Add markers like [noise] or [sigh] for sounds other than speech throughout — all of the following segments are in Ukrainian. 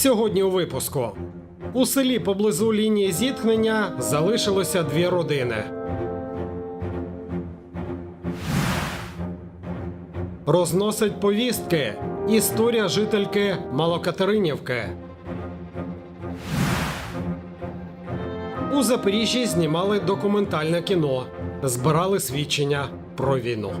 Сьогодні у випуску у селі поблизу лінії зіткнення залишилося дві родини. Розносить повістки. Історія жительки Малокатеринівки. У Запоріжжі знімали документальне кіно, збирали свідчення про війну.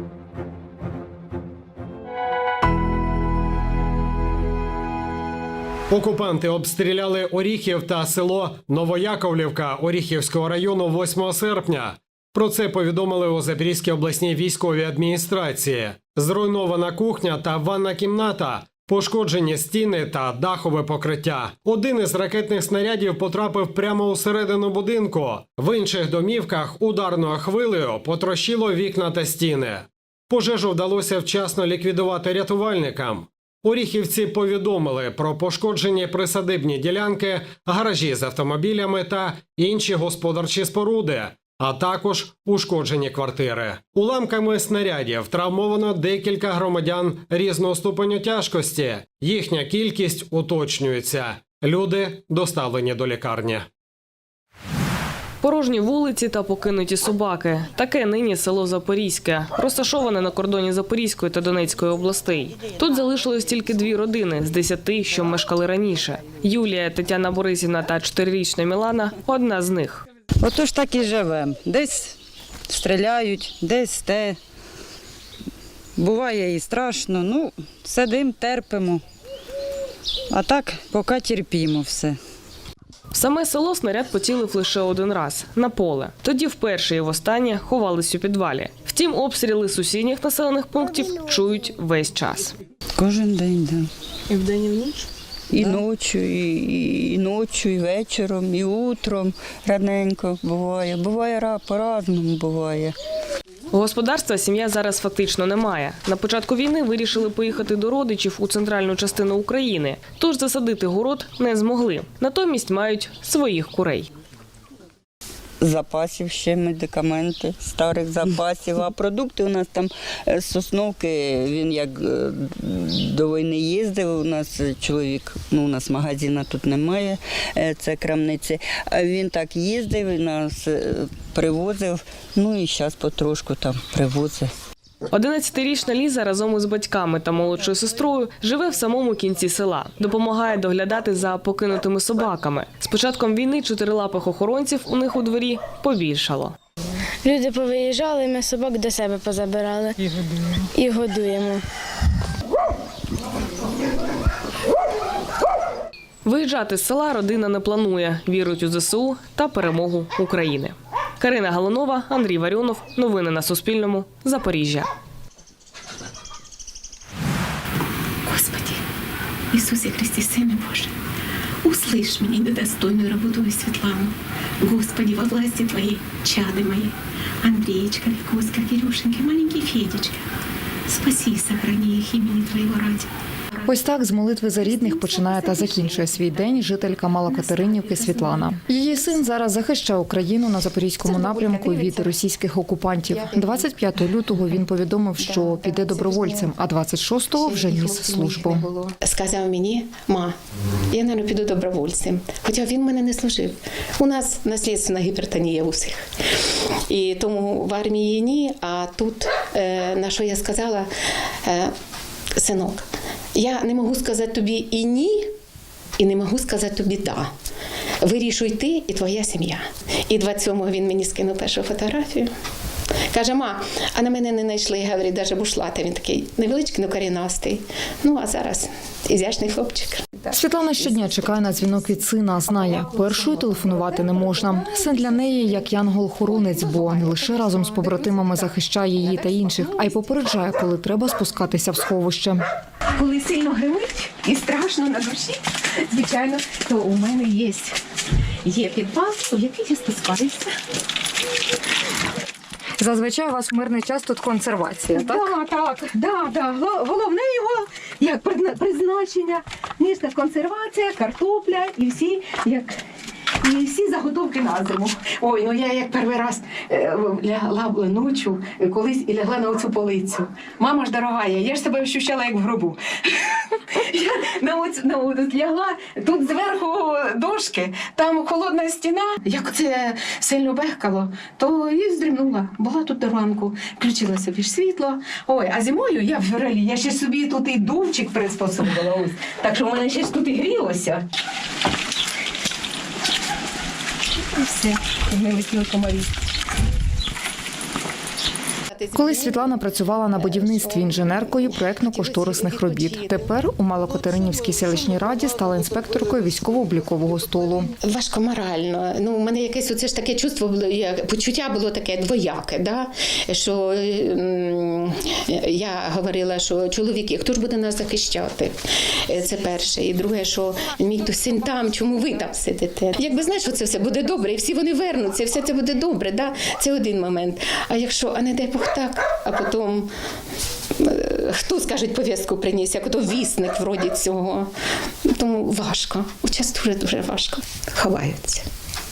Окупанти обстріляли Оріхів та село Новояковлівка Оріхівського району 8 серпня. Про це повідомили у Запорізькій обласній військовій адміністрації. Зруйнована кухня та ванна кімната, пошкоджені стіни та дахове покриття. Один із ракетних снарядів потрапив прямо у середину будинку. В інших домівках ударною хвилею потрощило вікна та стіни. Пожежу вдалося вчасно ліквідувати рятувальникам. Оріхівці повідомили про пошкоджені присадибні ділянки, гаражі з автомобілями та інші господарчі споруди, а також ушкоджені квартири. Уламками снарядів травмовано декілька громадян різного ступеню тяжкості. Їхня кількість уточнюється. Люди доставлені до лікарні. Порожні вулиці та покинуті собаки. Таке нині село Запорізьке, розташоване на кордоні Запорізької та Донецької областей. Тут залишилось тільки дві родини з десяти, що мешкали раніше. Юлія, Тетяна Борисівна та чотирирічна Мілана одна з них. Отож так і живемо. Десь стріляють, десь те. Буває і страшно. Ну, сидимо, терпимо. А так, поки терпімо все. В саме село снаряд поцілив лише один раз на поле. Тоді вперше і востаннє ховались у підвалі. Втім, обстріли сусідніх населених пунктів чують весь час. Кожен день, так. Да. І вдень, і вночі? І ночі, і, і, ночі, і вечором, і утром раненько буває. Буває ра- по-разному буває. Господарства сім'я зараз фактично не має. На початку війни вирішили поїхати до родичів у центральну частину України, тож засадити город не змогли. Натомість мають своїх курей. Запасів ще медикаменти, старих запасів. А продукти у нас там е, з сосновки. Він як е, до війни їздив. У нас чоловік, ну у нас магазина тут немає, е, це крамниці. А він так їздив нас е, привозив. Ну і зараз потрошку там привозить. 11-річна Ліза разом із батьками та молодшою сестрою живе в самому кінці села. Допомагає доглядати за покинутими собаками. З початком війни чотирилапих охоронців у них у дворі побільшало. Люди повиїжджали, ми собак до себе позабирали. І годуємо. І годуємо. Виїжджати з села родина не планує. Вірують у ЗСУ та перемогу України. Карина Галанова, Андрій Варіонов. Новини на Суспільному. Запоріжжя. Господи, Иисусе Христе, Сыне Божий, услышь меня недостойную работу Светлану. Господи, во власти Твоей, чады мои, Андреечка, Викуска, Кирюшенька, маленький Федечка. Спаси и сохрани их имени Твоего ради. Ось так з молитви за рідних починає та закінчує свій день жителька Малокатеринівки Світлана. Її син зараз захищає Україну на запорізькому напрямку від російських окупантів. 25 лютого він повідомив, що піде добровольцем, а 26-го вже ніс службу. Сказав мені, ма, я, мабуть, піду добровольцем. Хоча він мене не служив. У нас наслідственна гіпертонія у всіх. І тому в армії ні, а тут, е, на що я сказала, е, синок, я не можу сказати тобі і ні, і не можу сказати тобі да. Вирішуй ти і твоя сім'я. І 27-го він мені скинув першу фотографію. Каже, ма, а на мене не знайшли, говорить, навіть бушлата. Він такий невеличкий, ну корінастий. Ну, а зараз ізящний хлопчик. Світлана щодня чекає на дзвінок від сина. Знає, першою телефонувати не можна. Син для неї як янгол-хоронець, бо не лише разом з побратимами захищає її та інших, а й попереджає, коли треба спускатися в сховище. коли сильно гримить і страшно на душі, звичайно, то у мене є, є підвал, у який я спускаюся. Зазвичай у вас в мирний час тут консервація, Так, так, да, да. Гла- Головне його як призна- призначення, ніжна консервація, картопля і всі як і всі заготовки на зиму. Ой, ну я як перший раз е, лягла ночі колись і лягла на оцю полицю. Мама ж дорога, я ж себе ощущала як в гробу. [laughs] Я на оцю, на оцю лягла, тут зверху дошки, там холодна стіна. Як це сильно бехкало, то і здрімнула. Була тут до ранку, включила собі ж світло. Ой, а зимою я в февралі, я ще собі тут і дувчик приспособила. Ось. Так що в мене ще тут і грілося. І все, Ми летіли комарі. Колись Світлана працювала на будівництві інженеркою проектно-кошторисних робіт. Тепер у Малокотеринівській селищній раді стала інспекторкою військово-облікового столу. Важко морально. Ну, у мене якесь оце ж таке чувство було, почуття було таке двояке, да? що я говорила, що чоловіки, хто ж буде нас захищати? Це перше. І друге, що мій то син там, чому ви там сидите? Якби знаєш, що це все буде добре, і всі вони вернуться, і все це буде добре. Да? Це один момент. А якщо, а не дай Бог так, а потім. е, Хто скаже повістку приніс, як ото вісник вроді цього. Тому важко. Час дуже дуже важко. Ховаються.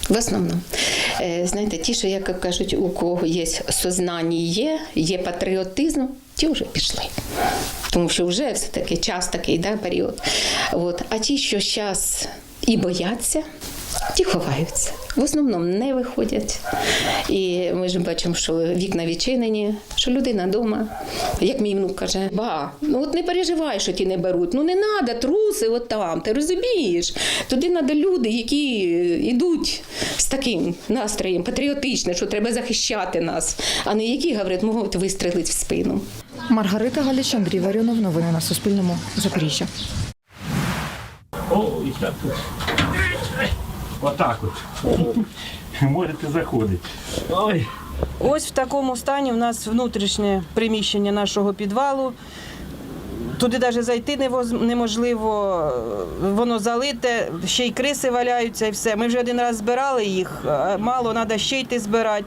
В основному, Е, знаєте, ті, що як кажуть, у кого є сознання, є, є патріотизм, ті вже пішли. Тому що вже все-таки час такий, да, період. От. А ті, що зараз і бояться, ті ховаються. В основному не виходять. І ми ж бачимо, що вікна відчинені, що людина вдома. Як мій внук каже, ба, ну от не переживай, що ті не беруть. Ну не треба труси от там, ти розумієш. Туди треба люди, які йдуть з таким настроєм патріотичним, що треба захищати нас, а не які говорять, можуть вистрелити в спину. Маргарита Галіч, Андрій Варіонов. Новини на Суспільному. Запоріжжя. О, і тут. Отак от. [laughs] Можете заходити. Ой. Ось в такому стані в нас внутрішнє приміщення нашого підвалу. Туди навіть зайти неможливо, воно залите, ще й криси валяються і все. Ми вже один раз збирали їх, мало, треба ще йти збирати.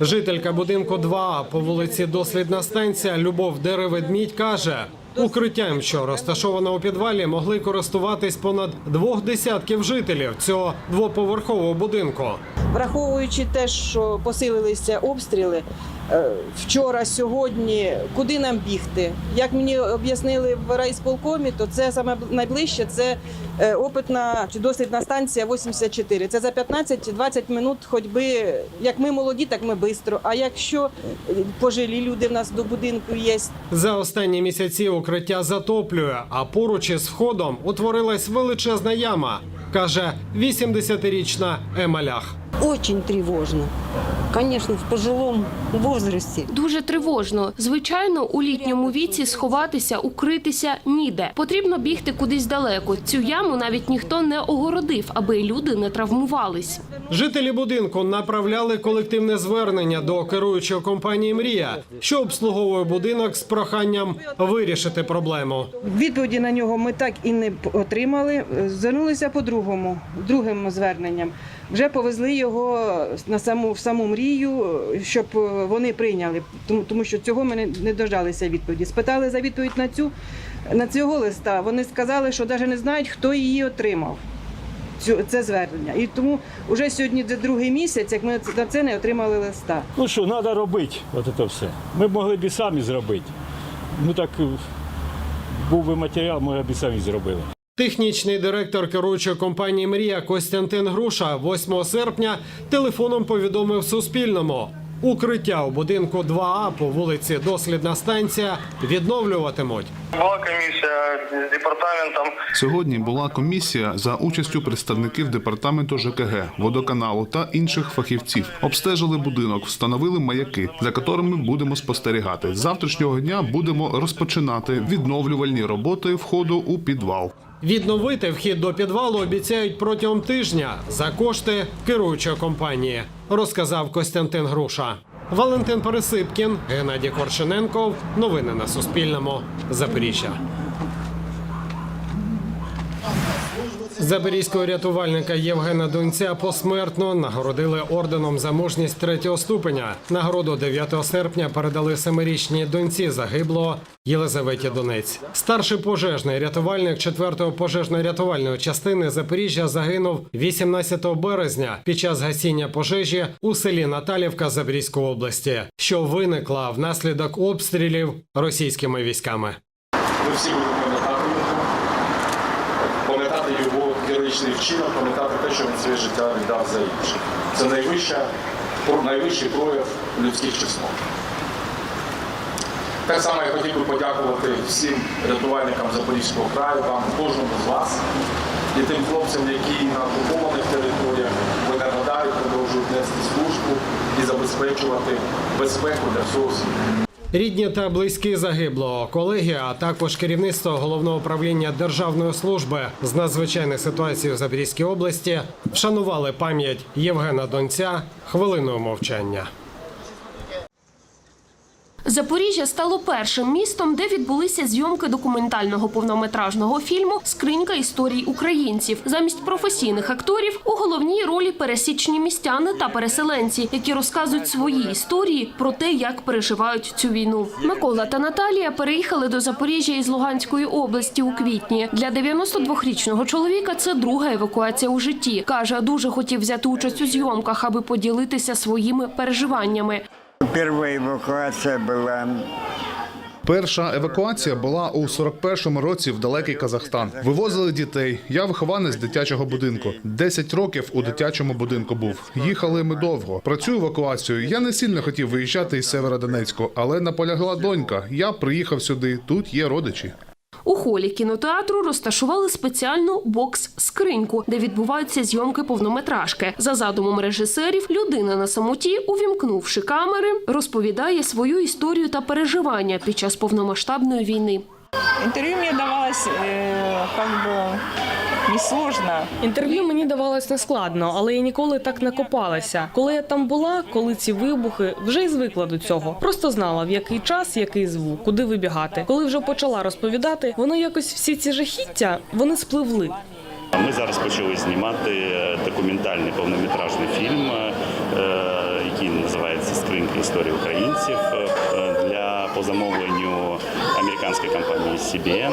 Жителька будинку 2 по вулиці Дослідна станція Любов Дереведмідь каже, укриттям, що розташовано у підвалі, могли користуватись понад двох десятків жителів цього двоповерхового будинку. Враховуючи те, що посилилися обстріли вчора, сьогодні, куди нам бігти? Як мені об'яснили в райсполкомі, то це саме найближче це е, опитна чи дослідна станція 84. Це за 15-20 минут ходьби. Як ми молоді, так ми швидко. А якщо е, пожилі люди в нас до будинку є, За останні місяці укриття затоплює, а поруч із входом утворилась величезна яма, каже 80-річна Ема Лях. Очень тривожно. Звісно, в пожилому возрасте. Дуже тривожно. Звичайно, у літньому віці сховатися, укритися ніде. Потрібно бігти кудись далеко. Цю яму навіть ніхто не огородив, аби люди не травмувались. Жителі будинку направляли колективне звернення до керуючої компанії Мрія, що обслуговує будинок з проханням вирішити проблему. Відповіді на нього ми так і не отримали. Звернулися по другому, другим зверненням. Вже повезли його на саму в саму мрію, щоб е, вони прийняли, тому, тому що цього ми не, дождалися відповіді. Спитали за відповідь на цю на цього листа. Вони сказали, що навіть не знають, хто її отримав. Цю це звернення. І тому вже сьогодні це другий місяць, як ми на це не отримали листа. Ну що, треба робити от це все. Ми б могли б і самі зробити. Ну так е, був би матеріал, ми б і самі зробили. Технічний директор керуючої компанії Мрія Костянтин Груша 8 серпня телефоном повідомив Суспільному. Укриття у будинку 2А по вулиці Дослідна станція відновлюватимуть. Була комісія з департаментом. Сьогодні була комісія за участю представників департаменту ЖКГ, водоканалу та інших фахівців. Обстежили будинок, встановили маяки, за котрими будемо спостерігати. З завтрашнього дня будемо розпочинати відновлювальні роботи входу у підвал. Відновити вхід до підвалу обіцяють протягом тижня за кошти керуючої компанії, розказав Костянтин Груша. Валентин Пересипкін, Геннадій Коршененков. Новини на Суспільному. Запоріжжя. Запорізького рятувальника Євгена Донця посмертно нагородили орденом за мужність третього ступеня. Нагороду 9 серпня передали семирічній доньці загиблого Єлизаветі Донець. Старший пожежний рятувальник 4-го пожежно-рятувальної частини Запоріжжя загинув 18 березня під час гасіння пожежі у селі Наталівка Запорізької області, що виникла внаслідок обстрілів російськими військами. Ми всі будемо пам'ятати його, пам'ятати його героїчний вчинок, пам'ятати те, що він своє життя віддав за інших. Це найвища, найвищий прояв людських чеснот. Так само я хотів би подякувати всім рятувальникам Запорізького краю, вам, кожному з вас і тим хлопцям, які на окупованих територіях ви надалі продовжують нести службу і забезпечувати безпеку для всього світу. Рідні та близькі загиблого, колеги, а також керівництво головного управління Державної служби з надзвичайних ситуацій в Запорізькій області вшанували пам'ять Євгена Донця хвилиною мовчання. Запоріжжя стало першим містом, де відбулися зйомки документального повнометражного фільму Скринька історій українців. Замість професійних акторів у головній ролі пересічні містяни та переселенці, які розказують свої історії про те, як переживають цю війну. Микола та Наталія переїхали до Запоріжжя із Луганської області у квітні. Для 92-річного чоловіка це друга евакуація у житті. каже, дуже хотів взяти участь у зйомках, аби поділитися своїми переживаннями. Первая евакуація була. Перша евакуація була у 41-му році в далекий Казахстан. Вивозили дітей. Я вихованець дитячого будинку. 10 років у дитячому будинку був. Їхали ми довго. Про цю евакуацію я не сильно хотів виїжджати із Северодонецьку, але наполягла донька. Я приїхав сюди. Тут є родичі. У холі кінотеатру розташували спеціальну бокс-скриньку, де відбуваються зйомки повнометражки. За задумом режисерів, людина на самоті, увімкнувши камери, розповідає свою історію та переживання під час повномасштабної війни. Інтерв'ю мені давалось э, как бы несложно. Інтерв'ю мені давалось нескладно, але я ніколи так не копалася. Коли я там була, коли ці вибухи, вже й звикла до цього. Просто знала, в який час, який звук, куди вибігати. Коли вже почала розповідати, воно якось всі ці жахіття вони спливли. Ми зараз почали знімати е, документальний повнометражний фільм, е, який називається Скринька історії українців е, для по замовленню американської компанії CBN,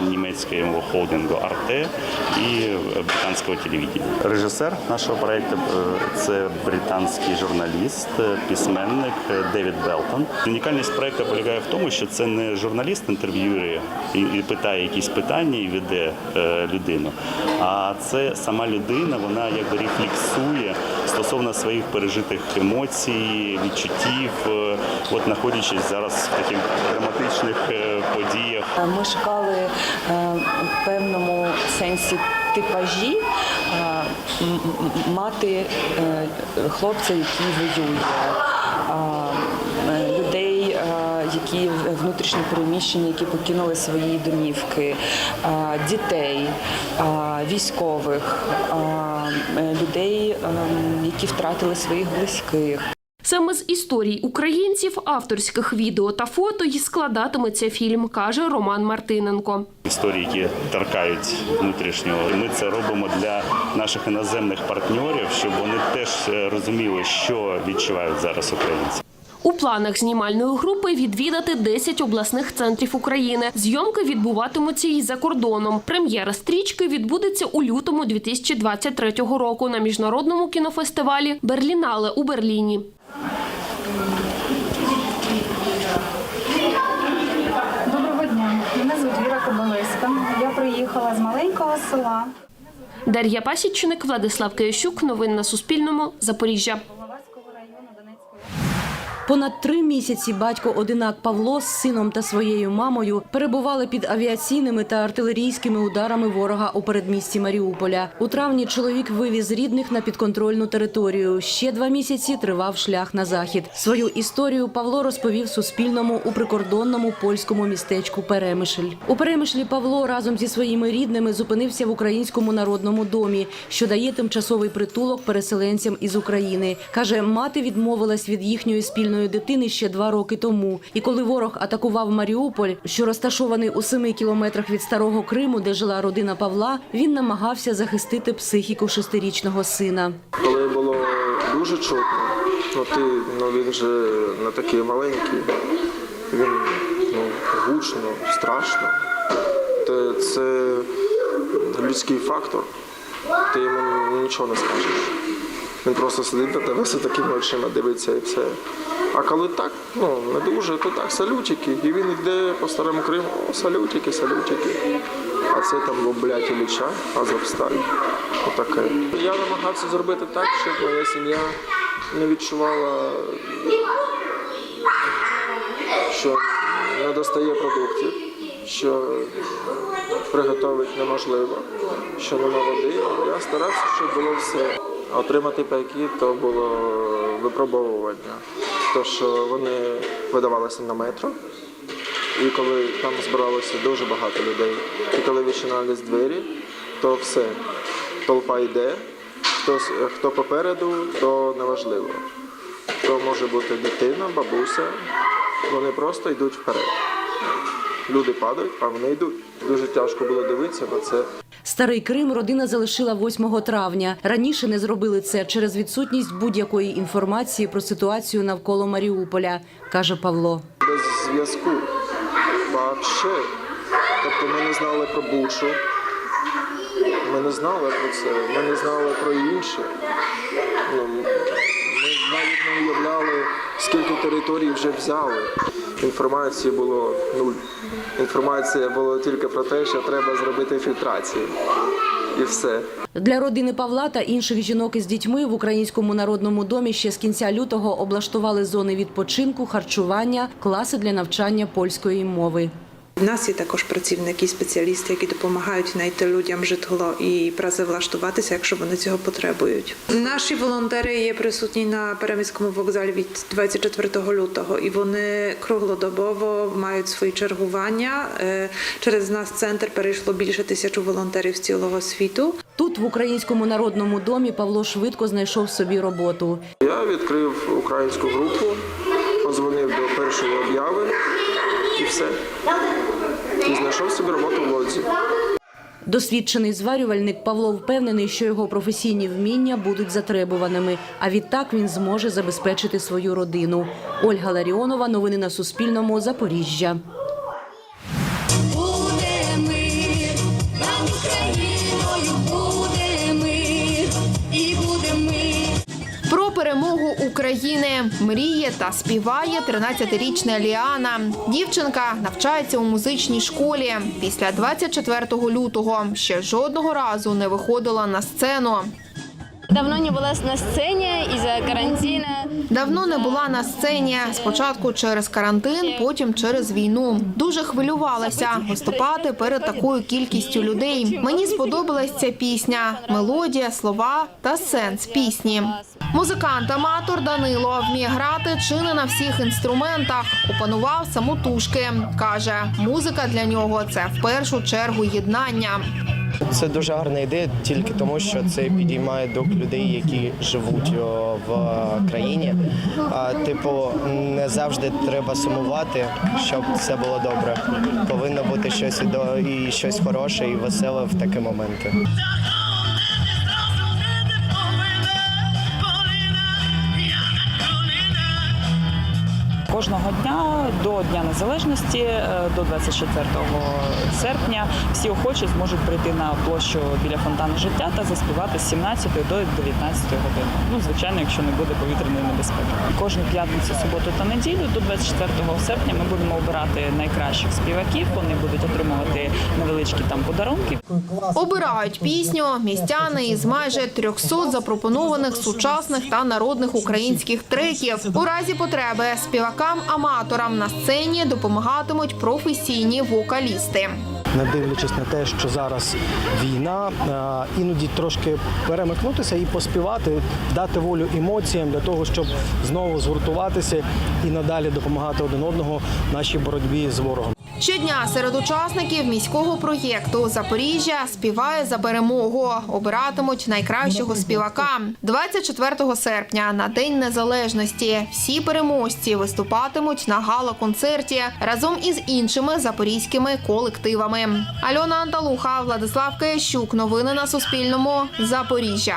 німецького холдингу Arte і британського телевідення. Режисер нашого проекту е, це британський журналіст, е, письменник е, Девід Белтон. Унікальність проекту полягає в тому, що це не журналіст інтерв'ює і, і питає якісь питання і веде е, людину. А це сама людина, вона якби рефлексує стосовно своїх пережитих емоцій, відчуттів, е, от знаходячись зараз в таких драматичних е, подіях. Ми шукали в певному сенсі типажі е, мати е, хлопця, який воює, е, е, людей, е, які внутрішньо переміщені, які покинули свої домівки, е, дітей, е, військових, е, людей, е, які втратили своїх близьких. Саме з історій українців, авторських відео та фото й складатиметься фільм, каже Роман Мартиненко. Історії, які торкають внутрішнього. І Ми це робимо для наших іноземних партнерів, щоб вони теж е, розуміли, що відчувають зараз українці. У планах знімальної групи відвідати 10 обласних центрів України. Зйомки відбуватимуться і за кордоном. Прем'єра стрічки відбудеться у лютому 2023 року на міжнародному кінофестивалі Берлінале у Берліні. Доброго дня. Мене звуть Віра Кобилиська. Я приїхала з маленького села. Дар'я Пасічник, Владислав Киящук. Новини на Суспільному. Запоріжжя. Понад три місяці батько одинак Павло з сином та своєю мамою перебували під авіаційними та артилерійськими ударами ворога у передмісті Маріуполя. У травні чоловік вивіз рідних на підконтрольну територію. Ще два місяці тривав шлях на захід. Свою історію Павло розповів Суспільному у прикордонному польському містечку Перемишль. У Перемишлі Павло разом зі своїми рідними зупинився в українському народному домі, що дає тимчасовий притулок переселенцям із України. каже, мати відмовилась від їхньої спільної невинної дитини ще два роки тому. І коли ворог атакував Маріуполь, що розташований у семи кілометрах від старого Криму, де жила родина Павла, він намагався захистити психіку шестирічного сина. Коли було дуже чутно, ну ти ну він же не такий маленький, він ну, гучно, страшно. Те- Це людський фактор, ти йому нічого не скажеш. Він просто сидить на тебе все такими очима дивиться і все. А коли так, ну не дуже, то так, салютики. І він йде по старому Криму, о, салютики, салютики. А це там блядь, Ілліча, Азовсталь. Отаке. Я намагався зробити так, щоб моя сім'я не відчувала, що не достає продуктів, що приготувати неможливо, що нема води. Я старався, щоб було все. Отримати пайки то було випробовування. То, що вони видавалися на метро. І коли там збиралося дуже багато людей, і коли відчинались двері, то все, толпа йде, хто, хто попереду, то неважливо. То може бути дитина, бабуся, вони просто йдуть вперед. Люди падають, а вони йдуть. Дуже тяжко було дивитися на це. Старий Крим родина залишила 8 травня. Раніше не зробили це через відсутність будь-якої інформації про ситуацію навколо Маріуполя, каже Павло. Без зв'язку. Вообще. Тобто ми не знали про Бучу, ми не знали про це, ми не знали про інше. Навіть не уявляли, скільки територій вже взяли. Інформації було нуль. Інформація була тільки про те, що треба зробити фільтрацію. І все. Для родини Павла та інших жінок із дітьми в українському народному домі ще з кінця лютого облаштували зони відпочинку, харчування, класи для навчання польської мови. У нас є також працівники, спеціалісти, які допомагають знайти людям житло і працевлаштуватися, якщо вони цього потребують. Наші волонтери є присутні на переміському вокзалі від 24 лютого, і вони круглодобово мають свої чергування. Е, Через нас центр перейшло більше тисячу волонтерів з цілого світу. Тут, в українському народному домі, Павло швидко знайшов собі роботу. Я відкрив українську групу, позвонив до першої обяви і все. І знайшов собі роботу в лодзі. Досвідчений зварювальник Павло впевнений, що його професійні вміння будуть затребуваними, а відтак він зможе забезпечити свою родину. Ольга Ларіонова. Новини на Суспільному. Запоріжжя. Перемогу України мріє та співає 13-річна Ліана. Дівчинка навчається у музичній школі. Після 24 лютого ще жодного разу не виходила на сцену. Давно не була на сцені із-за карантину. Давно не була на сцені. Спочатку через карантин, потім через війну. Дуже хвилювалася виступати перед такою кількістю людей. Мені сподобалась ця пісня, мелодія, слова та сенс пісні. Музикант-аматор Данило вміє грати чи не на всіх інструментах. Опанував самотужки. каже, музика для нього це в першу чергу єднання. Це дуже гарна ідея, тільки тому, що це підіймає дух людей, які живуть в країні. А, типу, не завжди треба сумувати, щоб все було добре. Повинно бути щось і щось хороше і веселе в такі моменти. Кожного дня до Дня Незалежності, е, до 24 серпня, всі охочі зможуть прийти на площу біля фонтану життя та заспівати з 17 до 19 години. Ну, звичайно, якщо не буде повітряної небезпеки. Кожну п'ятницю, суботу та неділю до 24 серпня ми будемо обирати найкращих співаків. Вони будуть отримувати невеличкі там подарунки. Обирають пісню містяни із майже 300 запропонованих сучасних та народних українських треків. У разі потреби співакам-аматорам на сцені допомагатимуть професійні вокалісти. не дивлячись на те, що зараз війна, е, іноді трошки перемикнутися і поспівати, дати волю емоціям для того, щоб знову згуртуватися і надалі допомагати один одного нашій боротьбі з ворогом. Щодня серед учасників міського проєкту Запоріжжя співає за перемогу. Обиратимуть найкращого співака 24 серпня на День Незалежності. Всі переможці виступатимуть на гала-концерті разом із іншими запорізькими колективами. Альона Анталуха, Владислав Киящук. Новини на Суспільному. Запоріжжя.